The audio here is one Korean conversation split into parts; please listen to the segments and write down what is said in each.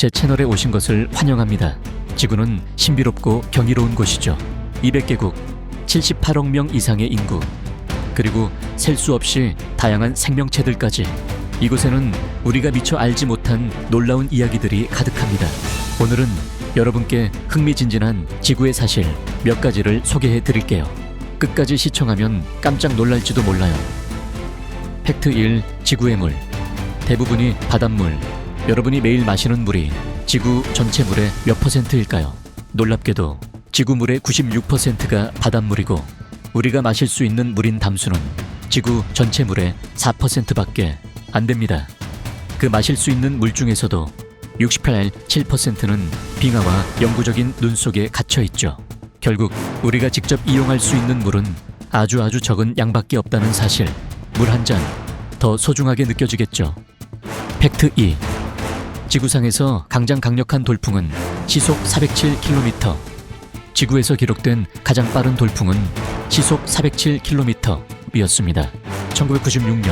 제 채널에 오신 것을 환영합니다. 지구는 신비롭고 경이로운 곳이죠. 200개국, 78억 명 이상의 인구, 그리고 셀 수 없이 다양한 생명체들까지 이곳에는 우리가 미처 알지 못한 놀라운 이야기들이 가득합니다. 오늘은 여러분께 흥미진진한 지구의 사실 몇 가지를 소개해 드릴게요. 끝까지 시청하면 깜짝 놀랄지도 몰라요. 팩트 1. 지구의 물. 대부분이 바닷물. 여러분이 매일 마시는 물이 지구 전체 물의 몇 퍼센트일까요? 놀랍게도 지구 물의 96%가 바닷물이고 우리가 마실 수 있는 물인 담수는 지구 전체 물의 4%밖에 안 됩니다. 그 마실 수 있는 물 중에서도 68, 7%는 빙하와 영구적인 눈 속에 갇혀 있죠. 결국 우리가 직접 이용할 수 있는 물은 아주 아주 적은 양밖에 없다는 사실. 물 한 잔 더 소중하게 느껴지겠죠. 팩트 2. 지구상에서 가장 강력한 돌풍은 시속 407km. 지구에서 기록된 가장 빠른 돌풍은 시속 407km였습니다. 1996년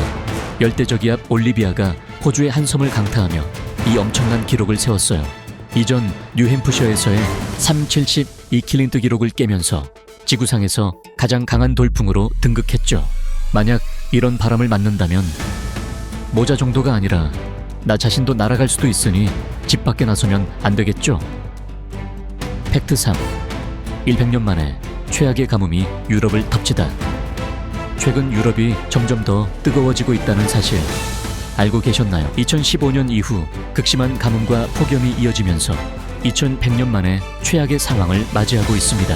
열대저기압 올리비아가 호주의 한 섬을 강타하며 이 엄청난 기록을 세웠어요. 이전 뉴햄프셔에서의 372킬린트 기록을 깨면서 지구상에서 가장 강한 돌풍으로 등극했죠. 만약 이런 바람을 맞는다면 모자 정도가 아니라 나 자신도 날아갈 수도 있으니 집 밖에 나서면 안 되겠죠. 팩트 3. 100년 만에 최악의 가뭄이 유럽을 덮치다. 최근 유럽이 점점 더 뜨거워지고 있다는 사실 알고 계셨나요? 2015년 이후 극심한 가뭄과 폭염이 이어지면서 2100년 만에 최악의 상황을 맞이하고 있습니다.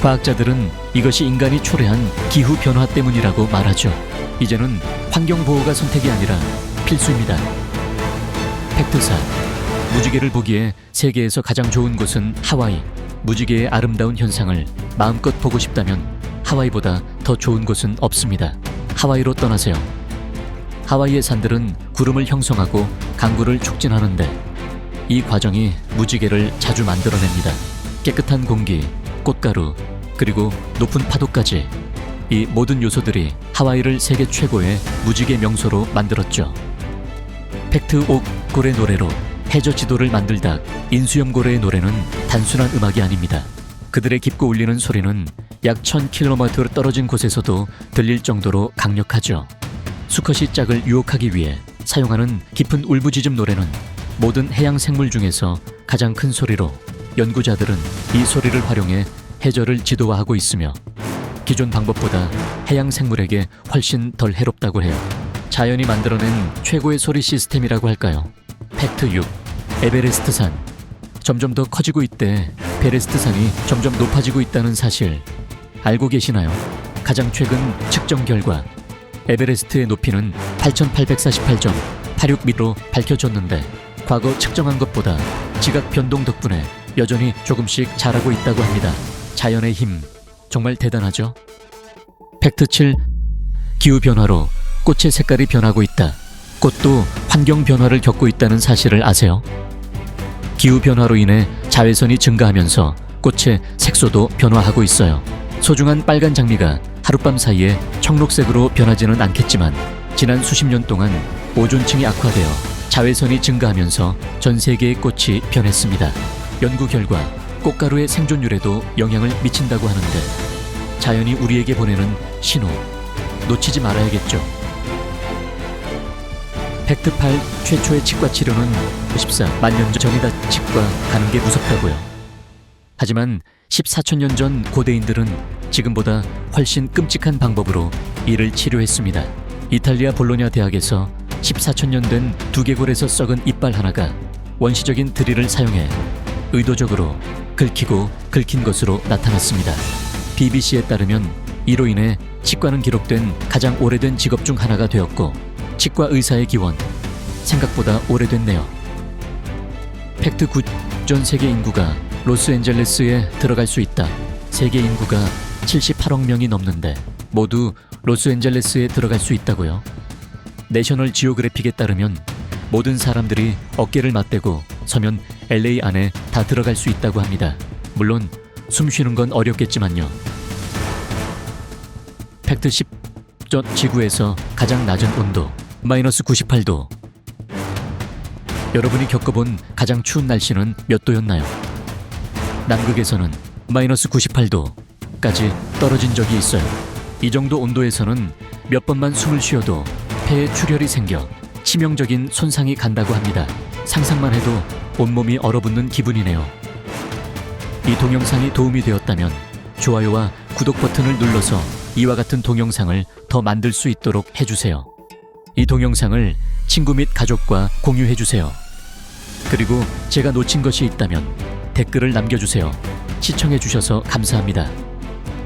과학자들은 이것이 인간이 초래한 기후 변화 때문이라고 말하죠. 이제는 환경 보호가 선택이 아니라 필수입니다. 팩트 4. 무지개를 보기에 세계에서 가장 좋은 곳은 하와이. 무지개의 아름다운 현상을 마음껏 보고 싶다면 하와이보다 더 좋은 곳은 없습니다. 하와이로 떠나세요. 하와이의 산들은 구름을 형성하고 강구를 촉진하는데 이 과정이 무지개를 자주 만들어냅니다. 깨끗한 공기, 꽃가루, 그리고 높은 파도까지 이 모든 요소들이 하와이를 세계 최고의 무지개 명소로 만들었죠. 팩트 옥 고래 노래로 해저 지도를 만들다 인수염 고래의 노래는 단순한 음악이 아닙니다. 그들의 깊고 울리는 소리는 약 1000km 떨어진 곳에서도 들릴 정도로 강력하죠. 수컷이 짝을 유혹하기 위해 사용하는 깊은 울부짖음 노래는 모든 해양 생물 중에서 가장 큰 소리로 연구자들은 이 소리를 활용해 해저를 지도화하고 있으며 기존 방법보다 해양 생물에게 훨씬 덜 해롭다고 해요. 자연이 만들어낸 최고의 소리 시스템이라고 할까요? 팩트 6. 에베레스트 산. 점점 더 커지고 있대. 베레스트 산이 점점 높아지고 있다는 사실 알고 계시나요? 가장 최근 측정 결과 에베레스트의 높이는 8,848.86m로 밝혀졌는데 과거 측정한 것보다 지각 변동 덕분에 여전히 조금씩 자라고 있다고 합니다. 자연의 힘 정말 대단하죠? 팩트 7 기후 변화로 꽃의 색깔이 변하고 있다. 꽃도 환경 변화를 겪고 있다는 사실을 아세요? 기후 변화로 인해 자외선이 증가하면서 꽃의 색소도 변화하고 있어요. 소중한 빨간 장미가 하룻밤 사이에 청록색으로 변하지는 않겠지만 지난 수십 년 동안 오존층이 악화되어 자외선이 증가하면서 전 세계의 꽃이 변했습니다. 연구 결과 꽃가루의 생존율에도 영향을 미친다고 하는데 자연이 우리에게 보내는 신호 놓치지 말아야겠죠. 팩트 8 최초의 치과 치료는 14 만년 전이다 치과 가는 게 무섭다고요. 하지만 14천 년 전 고대인들은 지금보다 훨씬 끔찍한 방법으로 이를 치료했습니다. 이탈리아 볼로냐 대학에서 14천 년 된 두개골에서 썩은 이빨 하나가 원시적인 드릴을 사용해 의도적으로 긁히고 긁힌 것으로 나타났습니다. BBC에 따르면 이로 인해 치과는 기록된 가장 오래된 직업 중 하나가 되었고 치과 의사의 기원 생각보다 오래됐네요. 팩트 9. 전 세계 인구가 로스앤젤레스에 들어갈 수 있다. 세계 인구가 78억 명이 넘는데 모두 로스앤젤레스에 들어갈 수 있다고요. 내셔널 지오그래픽에 따르면 모든 사람들이 어깨를 맞대고 서면 LA 안에 다 들어갈 수 있다고 합니다. 물론 숨 쉬는 건 어렵겠지만요. 팩트 10. 전 지구에서 가장 낮은 온도 마이너스 98도 여러분이 겪어본 가장 추운 날씨는 몇 도였나요? 남극에서는 마이너스 98도까지 떨어진 적이 있어요. 이 정도 온도에서는 몇 번만 숨을 쉬어도 폐에 출혈이 생겨 치명적인 손상이 간다고 합니다. 상상만 해도 온몸이 얼어붙는 기분이네요. 이 동영상이 도움이 되었다면 좋아요와 구독 버튼을 눌러서 이와 같은 동영상을 더 만들 수 있도록 해주세요. 이 동영상을 친구 및 가족과 공유해 주세요. 그리고 제가 놓친 것이 있다면 댓글을 남겨주세요. 시청해 주셔서 감사합니다.